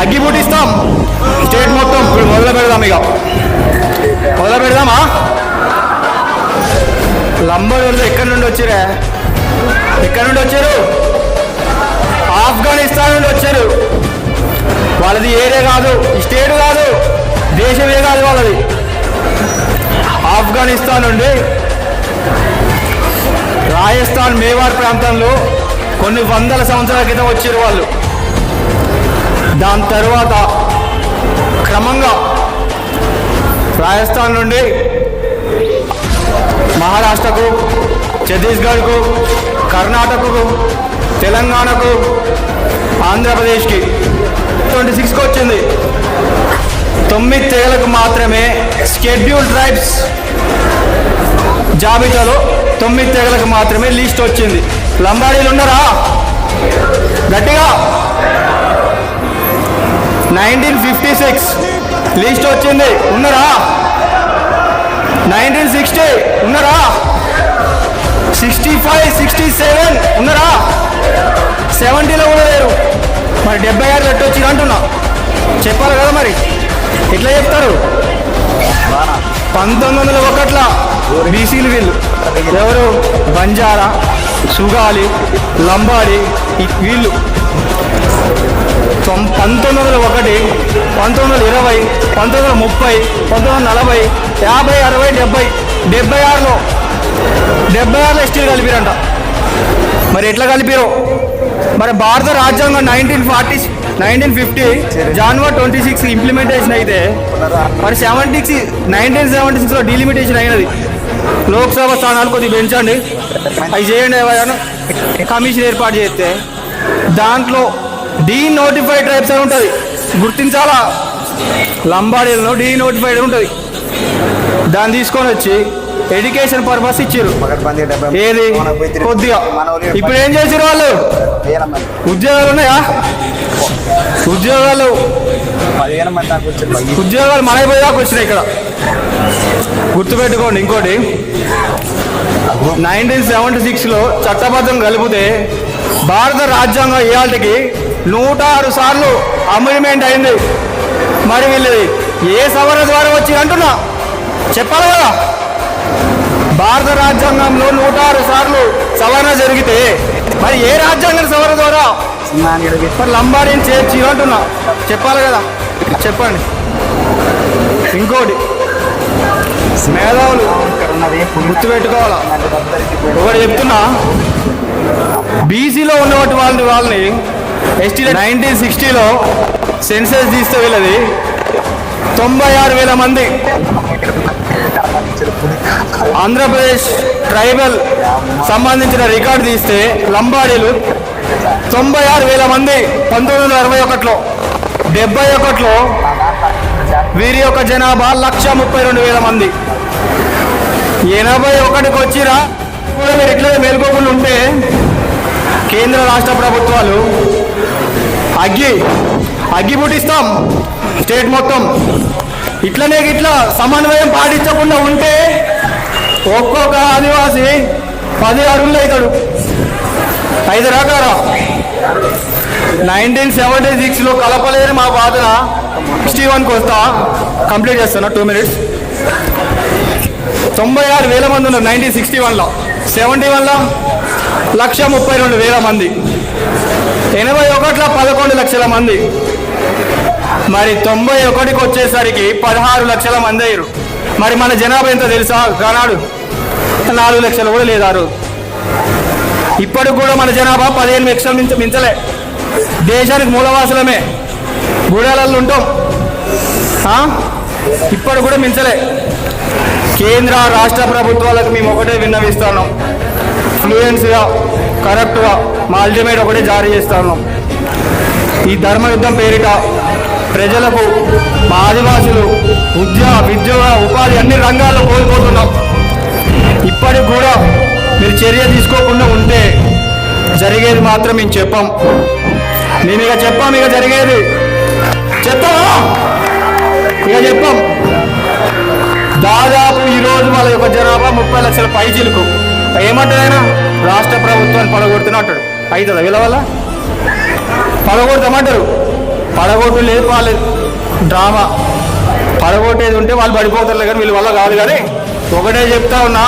అగ్గి పుట్టిస్తాం. స్టేట్ మొత్తం ఇప్పుడు మొదలు పెడదాం ఇక. మొదలు పెడదామా? లంబడోళ్ళు ఎక్కడి నుండి వచ్చారా? ఎక్కడి నుండి వచ్చారు? ఆఫ్ఘనిస్తాన్ నుండి వచ్చారు. వాళ్ళది ఏరియా కాదు స్టేట్ కాదు దేశమే కాదు వాళ్ళది. ఆఫ్ఘనిస్తాన్ నుండి రాజస్థాన్ మేవార్ ప్రాంతంలో కొన్ని వందల సంవత్సరాల క్రితం వచ్చారు వాళ్ళు. దాని తర్వాత క్రమంగా రాజస్థాన్ నుండి మహారాష్ట్రకు ఛత్తీస్గఢ్కు కర్ణాటకకు తెలంగాణకు ఆంధ్రప్రదేశ్కి ట్వంటీ సిక్స్కి వచ్చింది. తొమ్మిది తెగలకు మాత్రమే స్కెడ్యూల్ ట్రైబ్స్ జాబితాలో తొమ్మిది తెగలకు మాత్రమే లిస్ట్ వచ్చింది. లంబాడీలు ఉన్నారా? గట్టిగా నైన్టీన్ ఫిఫ్టీ సిక్స్. లిస్ట్ వచ్చింది. ఉన్నారా? Nineteen sixty. ఉన్నారా? Sixty five sixty seven. ఉన్నారా? సెవెంటీలో కూడా లేరు. మరి డెబ్బై ఆరు పెట్టొచ్చి అంటున్నా. చెప్పాలి కదా మరి. ఎట్లా చెప్తారు? పంతొమ్మిది వందల ఒకట్లా బీసీలు వీళ్ళు. ఎవరు? బంజారా సుగాలి లంబాడి వీళ్ళు. పంతొమ్మిది వందల ఒకటి పంతొమ్మిది వందల ఇరవై పంతొమ్మిది వందల ముప్పై పంతొమ్మిది వందల నలభై యాభై అరవై డెబ్బై డెబ్బై ఆరులో డెబ్బై ఆరులో ఎస్టీలు కలిపిరంట. మరి ఎట్లా కలిపిరో? మరి భారత రాజ్యాంగం nineteen forty nineteen fifty January twenty six implementation అయితే మరి సెవెంటీ సిక్స్ నైన్టీన్ సెవెంటీ సిక్స్లో డిలిమిటేషన్ అయినది. లోక్సభ స్థానాలు కొద్దిగా పెంచండి. అవి చేయండి ఎవరైనా. కమిషన్ ఏర్పాటు చేస్తే దాంట్లో డీ నోటిఫైడ్ ట్రైబ్స్ అని ఉంటుంది. గుర్తించాలా? లంబాడీలో డీ నోటిఫైడ్ ఉంటుంది. దాన్ని తీసుకొని వచ్చి ఎడ్యుకేషన్ పర్పస్ ఇచ్చారు ఏది? కొద్దిగా. ఇప్పుడు ఏం చేసారు వాళ్ళు? ఉద్యోగాలు ఉన్నాయా? ఉద్యోగాలు. దాకా ఉద్యోగాలు మనకి పోయేదాకా వచ్చినాయి ఇక్కడ. గుర్తుపెట్టుకోండి ఇంకోటి. నైన్టీన్ సెవెంటీ సిక్స్లో చట్టబద్ధం కలిపితే భారత రాజ్యాంగం ఇవాళకి నూట ఆరు సార్లు అమెండ్మెంట్ అయింది. మరి వీళ్ళది ఏ సవరణ ద్వారా వచ్చి అంటున్నా? చెప్పాలి కదా. భారత రాజ్యాంగంలో నూట ఆరు సార్లు సవరణ జరిగితే మరి ఏ రాజ్యాంగం సవరణ ద్వారా? మరి లంబాడీని చేర్చి అంటున్నా. చెప్పాలి కదా. చెప్పండి. ఇంకోటి. మేధావులు. గుర్తు పెట్టుకోవాలా ఎవరు ఒకటి చెప్తున్నా. బీసీలో ఉన్నటువంటి వాళ్ళని వాళ్ళని ఎస్టీ నైన్టీన్ సిక్స్టీలో సెన్సెస్ తీస్తే వీళ్ళది తొంభై ఆరు వేల మంది. ఆంధ్రప్రదేశ్ ట్రైబల్ సంబంధించిన రికార్డు తీస్తే లంబాడీలు తొంభై ఆరు వేల మంది పంతొమ్మిది వందల అరవై ఒకటిలో. డెబ్బై ఒకటిలో వీరి యొక్క జనాభా లక్ష ముప్పై రెండు వేల మంది. ఎనభై ఒకటికి వచ్చిరా కూడా మీరు ఇట్లా మేల్కోకుండా ఉంటే కేంద్ర రాష్ట్ర ప్రభుత్వాలు అగ్గి అగ్గి పుట్టిస్తాం. స్టేట్ మొత్తం. ఇట్లనే ఇట్లా సమన్వయం పాటించకుండా ఉంటే ఒక్కొక్క ఆదివాసి పది అడుగులు అవుతాడు. ఐదు రకాల? నైన్టీన్ సెవెంటీ సిక్స్లో కలపలేని మా బాధన సిక్స్టీ వన్కి వస్తా. కంప్లీట్ చేస్తున్నా టూ మినిట్స్. తొంభై ఆరు వేల మంది ఉన్నారు నైన్టీన్ సిక్స్టీ వన్లో. సెవెంటీ వన్లో లక్ష ముప్పై రెండు వేల మంది. ఎనభై ఒకటిలో పదకొండు లక్షల మంది. మరి తొంభై ఒకటికి వచ్చేసరికి పదహారు లక్షల మంది అయ్యారు. మరి మన జనాభా ఎంత తెలుసా? కానాడు నాలుగు లక్షలు కూడా లేదారు ఇప్పటికి కూడా మన జనాభా పదిహేను లక్షలు మించ మించలే. దేశానికి మూలవాసులమే. గూడాలలో ఉంటాం. ఆ? ఇప్పటి కూడా మించలే. కేంద్ర రాష్ట్ర ప్రభుత్వాలకు మేము ఒకటే విన్నవిస్తాను ఫ్లూయెన్స్గా కరెక్ట్గా మా అల్టిమేట్ ఒకటే జారీ చేస్తున్నాం ఈ ధర్మ యుద్ధం పేరిట ప్రజలకు మా ఆదివాసులు ఉద్యోగ విద్యోగ ఉపాధి అన్ని రంగాల్లో కోల్పోతున్నాం. ఇప్పటికి కూడా మీరు చర్య తీసుకోకుండా ఉంటే జరిగేది మాత్రం మేము చెప్పాం. మేము ఇక చెప్పాం ఇక జరిగేది. చెప్తామా ఇక చెప్పాం. దాదాపు ఈరోజు వాళ్ళ యొక్క జనాభా ముప్పై లక్షల పైచీలకు. ఏమంటాడైనా రాష్ట్ర ప్రభుత్వాన్ని పడగొడుతున్నా అంటాడు అవుతుందా వీళ్ళ వల్ల పడగొడతామంటారు పడగొట్టు లేదు వాళ్ళు డ్రామా. పడగొట్టేది ఉంటే వాళ్ళు పడిపోతారు కానీ వీళ్ళ వల్ల కాదు కానీ ఒకటే చెప్తా ఉన్నా.